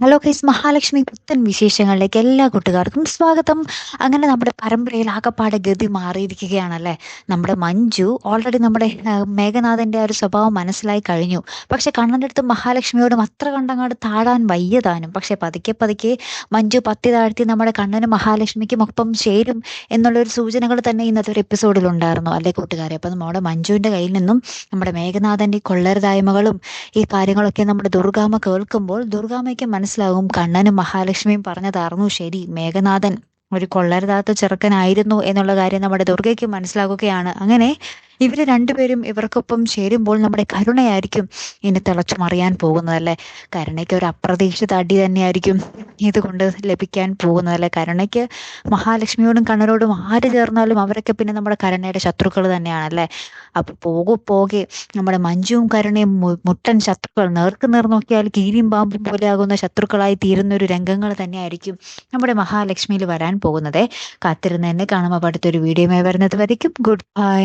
Hello guys Mahalakshmi പുത്തൻ വിശേഷങ്ങളിലേക്ക് എല്ലാ കൂട്ടുകാർക്കും സ്വാഗതം. അങ്ങനെ നമ്മുടെ പരമ്പരയിൽ ആകപ്പാടെ ഗതി മാറിയിരിക്കുകയാണല്ലേ? നമ്മുടെ മഞ്ജു ഓൾറെഡി നമ്മുടെ മേഘനാഥന്റെ ആ ഒരു സ്വഭാവം മനസ്സിലായി കഴിഞ്ഞു. പക്ഷെ കണ്ണന്റെ അടുത്ത് മഹാലക്ഷ്മിയോടും അത്ര കണ്ടങ്ങാട് താഴാൻ വയ്യതാനും പക്ഷെ പതുക്കെ പതുക്കെ മഞ്ജു പത്തി താഴ്ത്തി നമ്മുടെ കണ്ണനും മഹാലക്ഷ്മിക്കും ഒപ്പം ചേരും എന്നുള്ളൊരു സൂചനകൾ തന്നെ ഇന്നത്തെ ഒരു എപ്പിസോഡിൽ ഉണ്ടായിരുന്നു അല്ലേ കൂട്ടുകാരെ? അപ്പം നമ്മുടെ മഞ്ജുവിന്റെ കയ്യിൽ നിന്നും നമ്മുടെ മേഘനാഥന്റെ ഈ കൊള്ളരുതായ്മകളും ഈ കാര്യങ്ങളൊക്കെ നമ്മുടെ ദുർഗാമ്മ കേൾക്കുമ്പോൾ ദുർഗാമ്മയ്ക്ക് മനസ്സിലാകും. കണ്ണനും മഹാലക്ഷ്മിയും പറഞ്ഞതായിരുന്നു ശരി മേഘനാഥൻ ഒരു കൊള്ളരുതാത്ത ചെറുക്കനായിരുന്നു എന്നുള്ള കാര്യം നമ്മുടെ ദുർഗയ്ക്ക് മനസ്സിലാക്കുകയാണ് അങ്ങനെ ഇവർ രണ്ടുപേരും ഇവർക്കൊപ്പം ചേരുമ്പോൾ നമ്മുടെ കരുണയായിരിക്കും ഇനി തിളച്ചു മറിയാൻ പോകുന്നതല്ലേ കരുണയ്ക്ക് ഒരു അപ്രതീക്ഷിത അടി തന്നെയായിരിക്കും ഇതുകൊണ്ട് ലഭിക്കാൻ പോകുന്നതല്ലേ കരുണയ്ക്ക് മഹാലക്ഷ്മിയോടും കണ്ണനോടും ആര് ചേർന്നാലും അവരൊക്കെ പിന്നെ നമ്മുടെ കരുണയുടെ ശത്രുക്കൾ തന്നെയാണല്ലേ അപ്പൊ പോകു പോകെ നമ്മുടെ മഞ്ജുവും കരുണയും മുട്ടൻ ശത്രുക്കൾ നേർക്ക് നേർ നോക്കിയാൽ കീരിയും പാമ്പും പോലെയാകുന്ന ശത്രുക്കളായി തീരുന്ന ഒരു രംഗങ്ങൾ തന്നെയായിരിക്കും നമ്മുടെ മഹാലക്ഷ്മിയിൽ വരാൻ പോകുന്നത്. കാത്തിരുന്ന് തന്നെ കാണുമ്പോൾ അടുത്തൊരു വീഡിയോയുമായി വരുന്നത് വരയ്ക്കും. Good bye